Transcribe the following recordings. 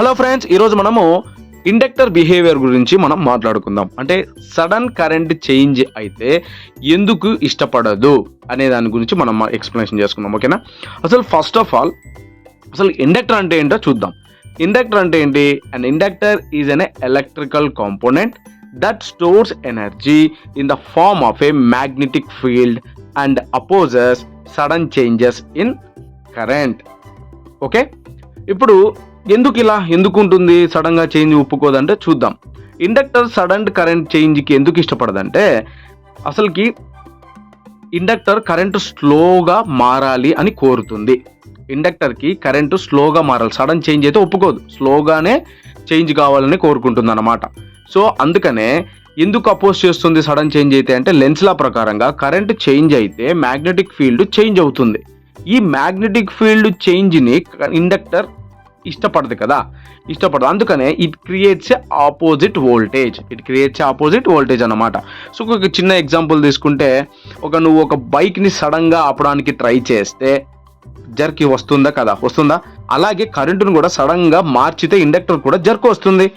Hello friends ఈరోజు మనము inductor behaviour గురించి మనం మాట్లాడుకుందాం. అంటే సడన్ కరెంట్ చేంజ్ అయితే ఎందుకు ఇష్టపడదు అనే దాని గురించి మనం ఎక్స్ప్లెనేషన్ చేసుకుందాం ఓకేనా? అసలు ఫస్ట్ ఆఫ్ ఆల్ అసలు ఇండక్టర్ అంటే ఏంటో చూద్దాం. ఇండక్టర్ అంటే ఏంటి? And inductor is an electrical component that stores energy in the form of a magnetic field and opposes sudden changes in current okay ఇప్పుడు ఎందుకు ఇలా ఎందుకు ఉంటుంది సడన్గా చేంజ్ ఒప్పుకోదంటే చూద్దాం. ఇండక్టర్ సడన్ కరెంట్ చేంజ్కి ఎందుకు ఇష్టపడదంటే అసలుకి ఇండక్టర్ కరెంటు స్లోగా మారాలి అని కోరుతుంది. ఇండక్టర్కి కరెంటు స్లోగా మారాలి. సడన్ చేంజ్ అయితే ఒప్పుకోదు. స్లోగానే చేంజ్ కావాలని కోరుకుంటుంది అనమాట సో అందుకనే ఎందుకు అపోజ్ చేస్తుంది సడన్ చేంజ్ అయితే అంటే లెన్స్ల ప్రకారంగా కరెంట్ చేంజ్ అయితే మ్యాగ్నెటిక్ ఫీల్డ్ చేంజ్ అవుతుంది. ఈ మ్యాగ్నెటిక్ ఫీల్డ్ చేంజ్ని ఇండక్టర్ ఇష్టపడదు కదా ఇష్టపడదు. అందుకనే it creates opposite voltage it creates opposite voltage అనమాట సో ఒక చిన్న ఎగ్జాంపుల్ తీసుకుంటే ఒక నువ్వు ఒక బైక్ని సడన్గా ఆపడానికి ట్రై చేస్తే జర్కి వస్తుందా కదా? వస్తుందా? అలాగే కరెంటును కూడా సడన్గా మార్చితే ఇండక్టర్ కూడా జర్క్ వస్తుంది.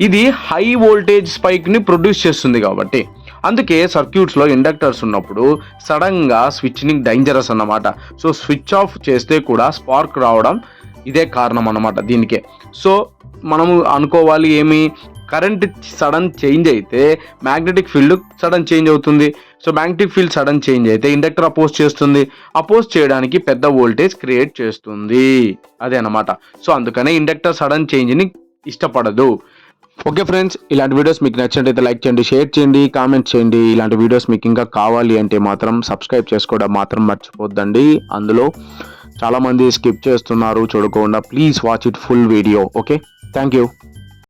ఇది హై వోల్టేజ్ స్పైక్ని ప్రొడ్యూస్ చేస్తుంది కాబట్టి. అందుకే సర్క్యూట్స్లో ఇండక్టర్స్ ఉన్నప్పుడు సడన్గా స్విచ్నింగ్ డేంజరస్ అన్నమాట. సో స్విచ్ ఆఫ్ చేస్తే కూడా స్పార్క్ రావడం ఇదే కారణం అనమాట దీనికే. సో మనము అనుకోవాలి ఏమి? కరెంట్ సడన్ చేంజ్ అయితే మ్యాగ్నెటిక్ ఫీల్డ్ సడన్ చేంజ్ అవుతుంది. So magnetic field sudden change అయితే ఇండక్టర్ అపోజ్ చేస్తుంది. అపోజ్ చేయడానికి పెద్ద వోల్టేజ్ క్రియేట్ చేస్తుంది. అదే అనమాట సో అందుకనే ఇండక్టర్ సడన్ చేంజ్ని ఇష్టపడదు. ఓకే ఫ్రెండ్స్ ఇలాంటి వీడియోస్ మీకు నచ్చినట్టయితే లైక్ చేయండి షేర్ చేయండి కామెంట్ చేయండి. ఇలాంటి వీడియోస్ మీకు ఇంకా కావాలి అంటే మాత్రం సబ్స్క్రైబ్ చేసుకోవడం మాత్రం మర్చిపోద్దండి. అందులో చాలామంది స్కిప్ చేస్తున్నారు చూడకుండా please watch it full video okay? Thank you.